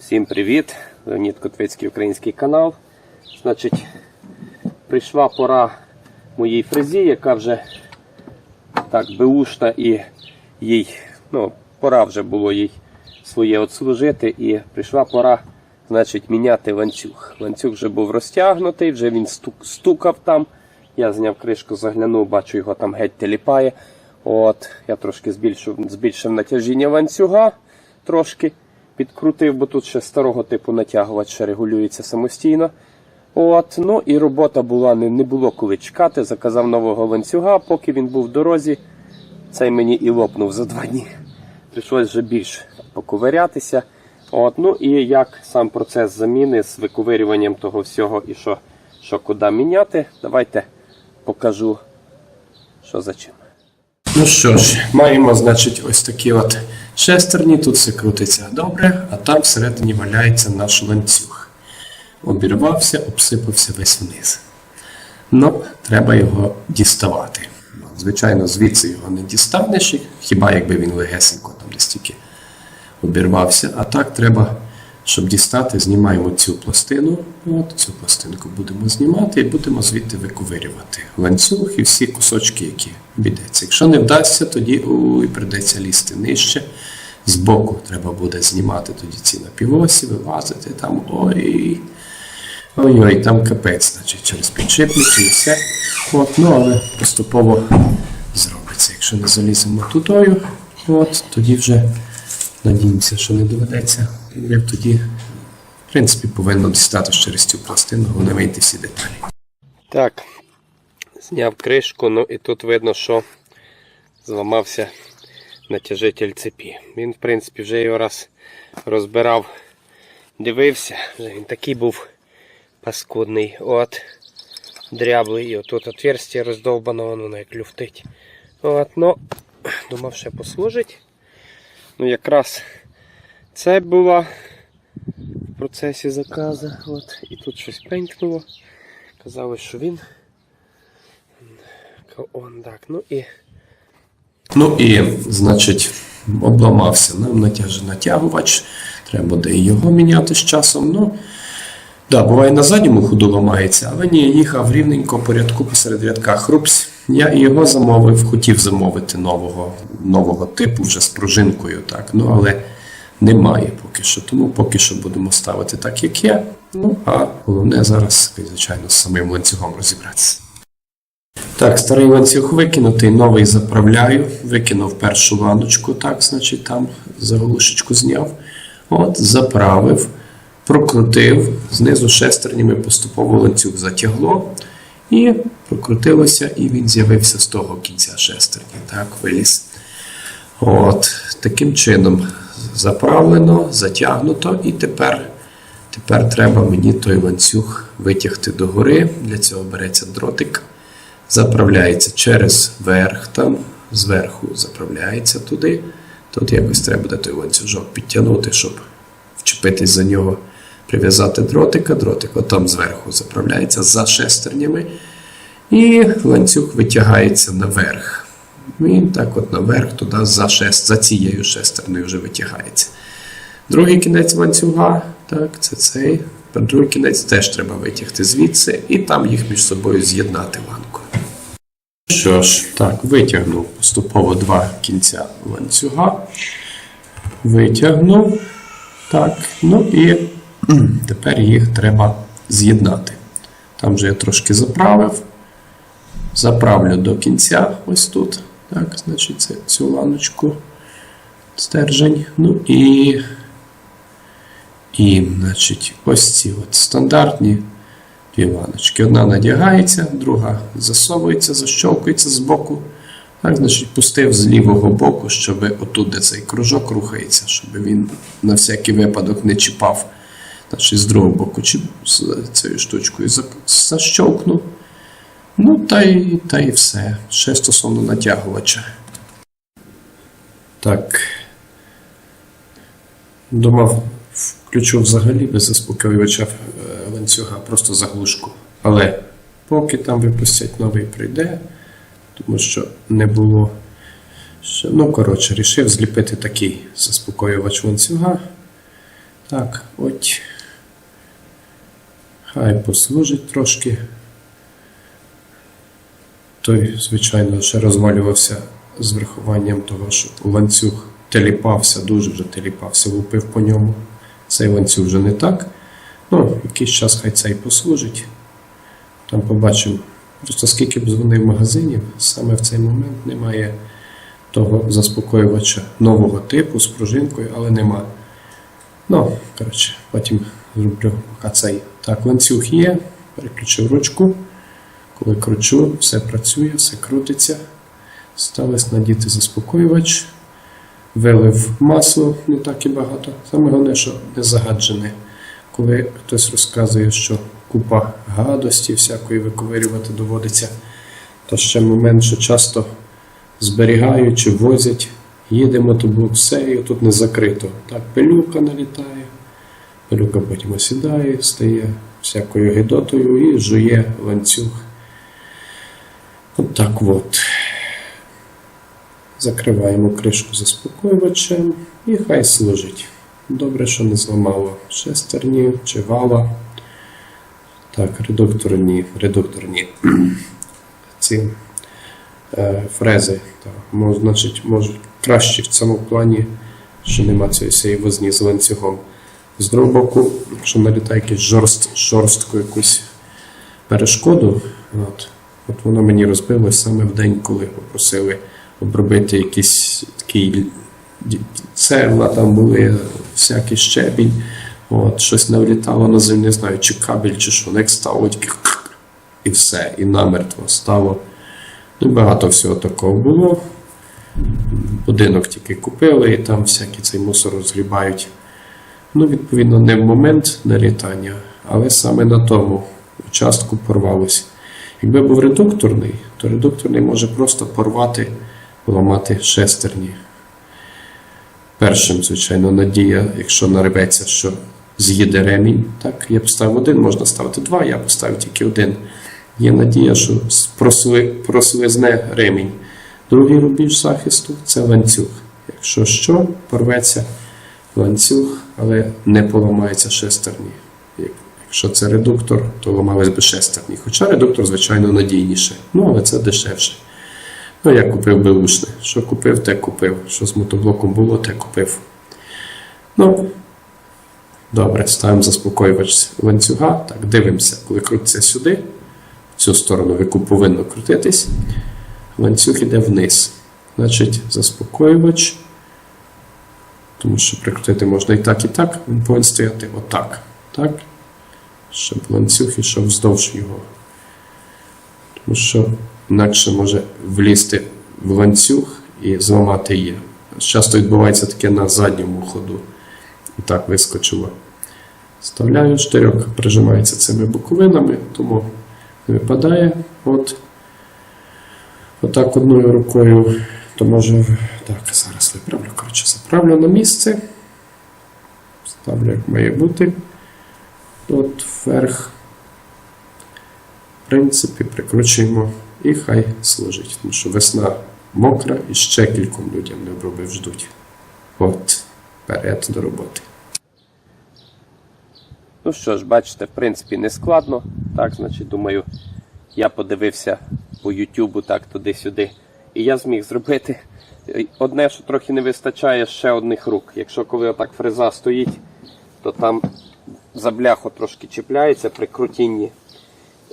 Всім привіт! Леонід Котвицький український канал. Значить, прийшла пора моїй фрезі, яка вже так беушна і їй, ну, пора вже було їй своє отслужити. І прийшла пора, значить, міняти ланцюг. Ланцюг вже був розтягнутий, вже він стук, стукав там. Я зняв кришку, заглянув, бачу, його там геть теліпає. От, я трошки збільшив, збільшив натяжіння ланцюга трошки підкрутив, бо тут ще старого типу натягувач регулюється самостійно. От, ну і робота була, не, не було коли чекати. Заказав нового ланцюга, поки він був в дорозі. Цей мені і лопнув за два дні. Прийшлось вже більш поковирятися. От, ну і як сам процес заміни з виковирюванням того всього і що, що куди міняти. Давайте покажу, що за чим. Ну що ж, маємо, значить, ось такі от шестерні. Тут все крутиться добре, а там всередині валяється наш ланцюг. Обірвався, обсипався весь вниз. Ну, треба його діставати. Звичайно, звідси його не дістанеш, хіба якби він легесенько там десь тільки обірвався. А так треба, щоб дістати, знімаємо цю пластину. От цю пластинку будемо знімати і будемо звідти виковирювати ланцюг і всі кусочки, які обійдеться. Якщо не вдасться, тоді ой, прийдеться лізти нижче. Збоку треба буде знімати тоді ці напівосі, вилазити там. Ой. Ой-ой, там капець, значить, через підшипники і все. От, ну, але поступово зробиться. Якщо не заліземо тутою, от, тоді вже надіємося, що не доведеться. Як тоді, в принципі, повинно дістати через цю пластину, головне вийти всі деталі. Так, зняв кришку, ну і тут видно, що зламався натяжитель цепі. Він, в принципі, вже його раз розбирав, дивився, вже він такий був паскудний. От, дряблий. І отут отверстие роздовбано, воно як люфтить. От, ну, думав, ще послужить. Ну, якраз це була в процесі заказу. От, і тут щось пенькнуло. Казали, що він. Он так, ну і. Ну і, значить, обламався нам натяж... натягувач. Треба буде і його міняти з часом. Ну, да, буває на задньому ходу ламається, але ні, їхав рівненько по рядку посеред рядка хрупсь. Я і його замовив, хотів замовити нового, нового типу вже з пружинкою, так. Ну, але немає поки що. Тому поки що будемо ставити так, як є. Ну, а головне зараз, звичайно, з самим ланцюгом розібратися. Так, старий ланцюг викинутий, новий заправляю. Викинув першу ланочку, так, значить, там заглушечку зняв. От, заправив, прокрутив, знизу шестернями поступово ланцюг затягло. І прокрутилося, і він з'явився з того кінця шестерні. Так, виліз. От, таким чином заправлено, затягнуто, і тепер, тепер треба мені той ланцюг витягти догори. Для цього береться дротик заправляється через верх, там, зверху заправляється туди. Тут якось треба буде той ланцюжок підтягнути, щоб вчепитись за нього, прив'язати дротика. Дротик отам зверху заправляється за шестернями. І ланцюг витягається наверх. Він так от наверх, туди за шест, за цією шестерною вже витягається. Другий кінець ланцюга, так, це цей. Другий кінець теж треба витягти звідси, і там їх між собою з'єднати ланкою. Що ж, так, витягнув поступово два кінця ланцюга. Витягнув. Так, ну і тепер їх треба з'єднати. Там вже я трошки заправив. Заправлю до кінця, ось тут. Так, значить, це цю ланочку стержень. Ну і, і значить, ось ці от стандартні дві ланочки. Одна надягається, друга засовується, защовкується з боку. Так, значить, пустив з лівого боку, щоб отут, де цей кружок рухається, щоб він на всякий випадок не чіпав. Значить, з другого боку чіп, з цією штучкою за- защовкнув. Ну, та й, та й все. Ще стосовно натягувача. Так. Думав, включу взагалі без заспокоювача е, ланцюга, просто заглушку. Але поки там випустять новий прийде, тому що не було. Ще, ну, коротше, рішив зліпити такий заспокоювач ланцюга. Так, от. Хай послужить трошки. Той, звичайно, ще розвалювався з врахуванням того, що ланцюг теліпався, дуже вже теліпався, лупив по ньому. Цей ланцюг вже не так. Ну, якийсь час хай цей послужить. Там побачимо. Просто скільки б дзвонив магазинів, саме в цей момент немає того заспокоювача нового типу з пружинкою, але нема. Ну, коротше, потім зроблю поки цей. Так, ланцюг є, переключив ручку. Коли кручу, все працює, все крутиться. Сталося надіти заспокоювач. Вилив масло не так і багато. Саме головне, що не загаджене. Коли хтось розказує, що купа гадості всякої виковирювати доводиться, то ще момент, що часто зберігають чи возять, їдемо, то було все, і тут не закрито. Так, пилюка налітає, пилюка потім осідає, стає всякою гидотою і жує ланцюг. От от. Закриваємо кришку заспокоювачем і хай служить. Добре, що не зламало шестерні чи вала. Так, редуктор ні, редуктор ні. Ці е, фрези. Так, мож, значить, можуть краще в цьому плані, що нема цієї возні з ланцюгом. З другого боку, якщо налітає якусь жорст, жорстку якусь перешкоду, от, от воно мені розбилось саме в день, коли попросили обробити якийсь такий цегла, там були всякий щебінь. От, щось навлітало на землю, не знаю, чи кабель, чи що, як стало тільки і все, і намертво стало. Ну, багато всього такого було. Будинок тільки купили, і там всякий цей мусор розгрібають. Ну, відповідно, не в момент налітання, але саме на тому участку порвалося. Якби був редукторний, то редукторний може просто порвати, ламати шестерні. Першим, звичайно, надія, якщо нарветься, що з'їде ремінь. Так, я поставив один, можна ставити два, я поставив тільки один. Є надія, що просли, прослизне ремінь. Другий рубіж захисту це ланцюг. Якщо що, порветься ланцюг, але не поламається шестерні. Як- Якщо це редуктор, то ламались би шестерні. Хоча редуктор, звичайно, надійніше. Ну, але це дешевше. Ну, я купив беушне. Що купив, те купив. Що з мотоблоком було, те купив. Ну, добре, ставимо заспокоювач ланцюга. Так, дивимося, коли крутиться сюди, в цю сторону, в яку повинно крутитись, ланцюг іде вниз. Значить, заспокоювач. Тому що прикрутити можна і так, і так. Він повинен стояти отак. Так? Щоб ланцюг ішов вздовж його. Тому що інакше може влізти в ланцюг і зламати її. Часто відбувається таке на задньому ходу. І так вискочило. Вставляю штирьок, прижимається цими боковинами, тому не випадає. От. Отак одною рукою, то може. Так, зараз виправлю. Коротше, заправлю на місце. Ставлю, як має бути. От вверх. В принципі, прикручуємо і хай служить. Тому що весна мокра і ще кільком людям не обробив ждуть. От, вперед до роботи. Ну що ж, бачите, в принципі, не складно. Так, значить, думаю, я подивився по Ютубу так туди-сюди. І я зміг зробити. Одне, що трохи не вистачає ще одних рук. Якщо коли отак фреза стоїть, то там за бляху трошки чіпляється при крутінні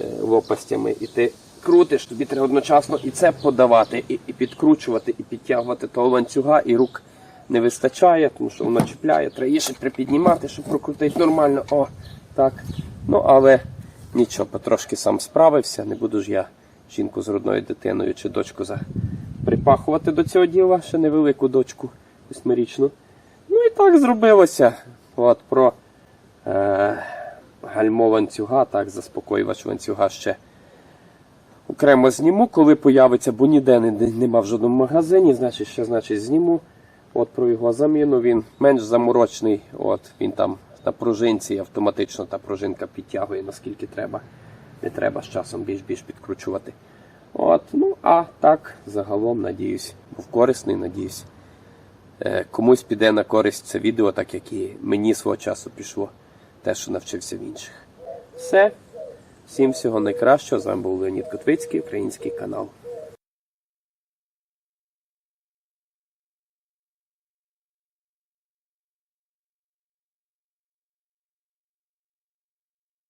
е, лопастями. І ти крутиш, тобі треба одночасно і це подавати, і, і підкручувати, і підтягувати того ланцюга, і рук не вистачає, тому що воно чіпляє, треба її ще припіднімати, щоб прокрутити нормально. О, так. Ну, але нічого, потрошки сам справився. Не буду ж я жінку з родною дитиною чи дочку за... припахувати до цього діла, ще невелику дочку восьмирічну. Ну і так зробилося. От про гальмо ланцюга, так, заспокоювач ланцюга ще окремо зніму, коли появиться, бо ніде не, нема в жодному магазині, значить, ще значить зніму. От про його заміну він менш заморочний. От він там на пружинці автоматично та пружинка підтягує наскільки треба. Не треба з часом більш-більш підкручувати. От, ну а так, загалом, надіюсь, був корисний, надіюсь. е, комусь піде на користь це відео, так як і мені свого часу пішло, те, що навчився в інших. Все. Всім всього найкращого. З вами був Леонід Котвицький, український канал.